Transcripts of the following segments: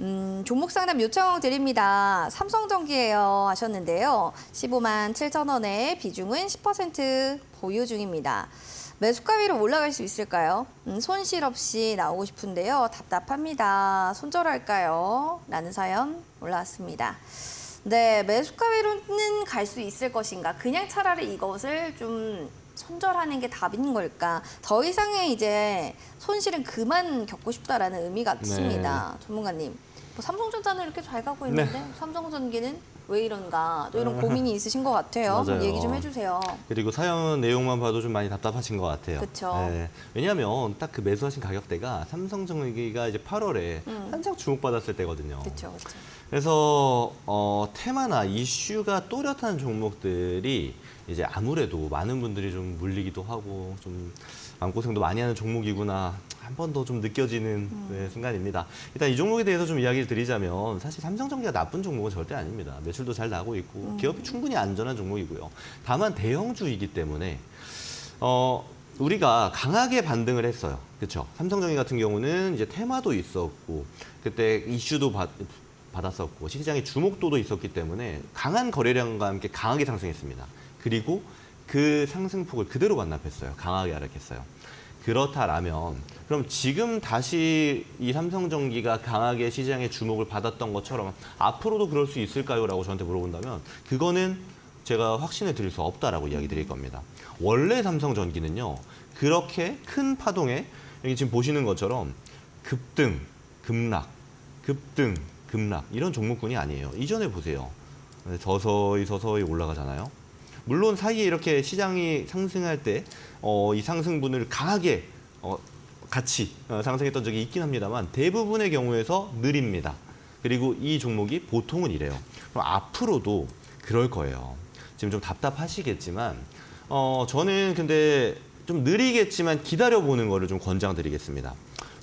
음, 종목 상담 요청 드립니다. 삼성전기예요 하셨는데요. 15만 7천 원에 비중은 10% 보유 중입니다. 매수가 위로 올라갈 수 있을까요? 음, 손실 없이 나오고 싶은데요. 답답합니다. 손절할까요? 라는 사연 올라왔습니다. 네, 매수가 위로는 갈 수 있을 것인가? 그냥 차라리 이것을 좀 손절하는 게 답인 걸까? 더 이상의 이제 손실은 그만 겪고 싶다라는 의미가 있습니다. 전문가님, 뭐 삼성전자는 이렇게 잘 가고 있는데 네. 삼성전기는 왜 이런가? 또 이런 고민이 있으신 것 같아요. 맞아요. 얘기 좀 해주세요. 그리고 사연 내용만 봐도 좀 많이 답답하신 것 같아요. 그쵸. 네. 왜냐하면 딱 그 매수하신 가격대가 삼성전기가 이제 8월에 음. 한창 주목받았을 때거든요. 그렇죠, 그렇죠. 그래서 어, 테마나 이슈가 또렷한 종목들이 이제 아무래도 많은 분들이 좀 물리기도 하고 좀 마음고생도 많이 하는 종목이구나 한 번 더 좀 느껴지는 네, 순간입니다. 일단 이 종목에 대해서 좀 이야기를 드리자면 사실 삼성전기가 나쁜 종목은 절대 아닙니다. 매출도 잘 나고 있고 기업이 충분히 안전한 종목이고요. 다만 대형주이기 때문에 어, 우리가 강하게 반등을 했어요. 그렇죠. 삼성전기 같은 경우는 이제 테마도 있었고 그때 이슈도 받, 받았었고 시장의 주목도도 있었기 때문에 강한 거래량과 함께 강하게 상승했습니다. 그리고 그 상승폭을 그대로 반납했어요. 강하게 하락했어요. 그렇다라면 그럼 지금 다시 이 삼성전기가 강하게 시장의 주목을 받았던 것처럼 앞으로도 그럴 수 있을까요?라고 저한테 물어본다면 그거는 제가 확신을 드릴 수 없다라고 이야기 드릴 겁니다. 원래 삼성전기는요 그렇게 큰 파동에 여기 지금 보시는 것처럼 급등, 급락, 급등, 급락 이런 종목군이 아니에요. 이전에 보세요. 서서히 서서히 올라가잖아요. 물론 사이에 이렇게 시장이 상승할 때 어, 이 상승분을 강하게 어, 같이 어, 상승했던 적이 있긴 합니다만 대부분의 경우에서 느립니다. 그리고 이 종목이 보통은 이래요. 그럼 앞으로도 그럴 거예요. 지금 좀 답답하시겠지만 어, 저는 근데 좀 느리겠지만 기다려 보는 거를 좀 권장드리겠습니다.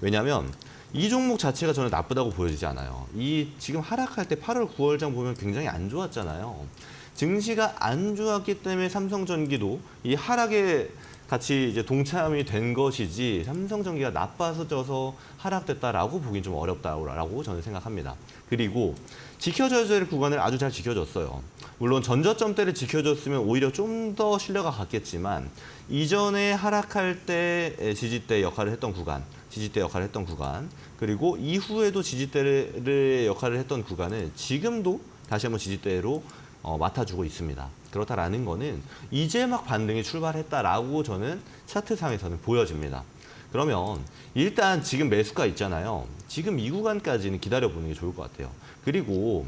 왜냐하면 이 종목 자체가 저는 나쁘다고 보여지지 않아요. 이 지금 하락할 때 8월, 9월장 보면 굉장히 안 좋았잖아요. 증시가 안 좋았기 때문에 삼성전기도 이 하락에 같이 이제 동참이 된 것이지 삼성전기가 나빠져서 하락됐다라고 보긴 좀 어렵다라고 저는 생각합니다. 그리고 지켜줘야 될 구간을 아주 잘 지켜줬어요. 물론 전저점대를 지켜줬으면 오히려 좀 더 신뢰가 갔겠지만 이전에 하락할 때 지지대 역할을 했던 구간, 지지대 역할을 했던 구간, 그리고 이후에도 지지대의 역할을 했던 구간을 지금도 다시 한번 지지대로 어, 맡아주고 있습니다. 그렇다라는 거는 이제 막 반등이 출발했다라고 저는 차트상에서는 보여집니다. 그러면 일단 지금 매수가 있잖아요. 지금 이 구간까지는 기다려보는 게 좋을 것 같아요. 그리고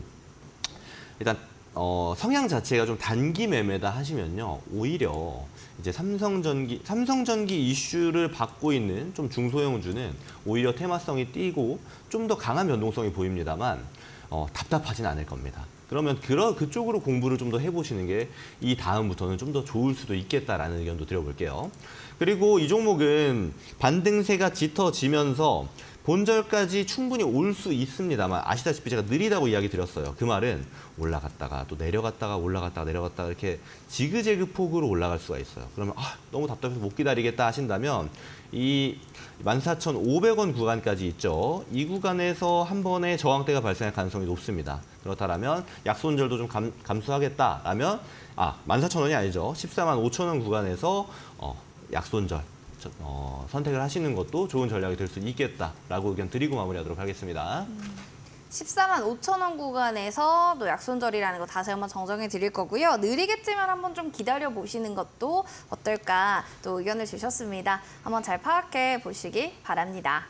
일단 어, 성향 자체가 좀 단기 매매다 하시면요. 오히려 이제 삼성전기 삼성전기 이슈를 받고 있는 좀 중소형주는 오히려 테마성이 띄고 좀 더 강한 변동성이 보입니다만 어, 답답하진 않을 겁니다. 그러면 그러, 그쪽으로 공부를 좀 더 해보시는 게 이 다음부터는 좀 더 좋을 수도 있겠다라는 의견도 드려볼게요. 그리고 이 종목은 반등세가 짙어지면서 본절까지 충분히 올 수 있습니다만 아시다시피 제가 느리다고 이야기 드렸어요. 그 말은 올라갔다가 또 내려갔다가 올라갔다가 내려갔다가 이렇게 지그재그 폭으로 올라갈 수가 있어요. 그러면 아, 너무 답답해서 못 기다리겠다 하신다면 이 14,500원 구간까지 있죠. 이 구간에서 한 번에 저항대가 발생할 가능성이 높습니다. 그렇다면 약손절도 좀 감, 감수하겠다라면 아 14,000원이 아니죠. 14만 5천원 구간에서 어, 약손절 저- 어, 선택을 하시는 것도 좋은 전략이 될 수 있겠다라고 의견 드리고 마무리하도록 하겠습니다. 14만 5천 원 구간에서 또 약손절이라는 거 다시 한번 정정해 드릴 거고요. 느리겠지만 한번 좀 기다려 보시는 것도 어떨까 또 의견을 주셨습니다. 한번 잘 파악해 보시기 바랍니다.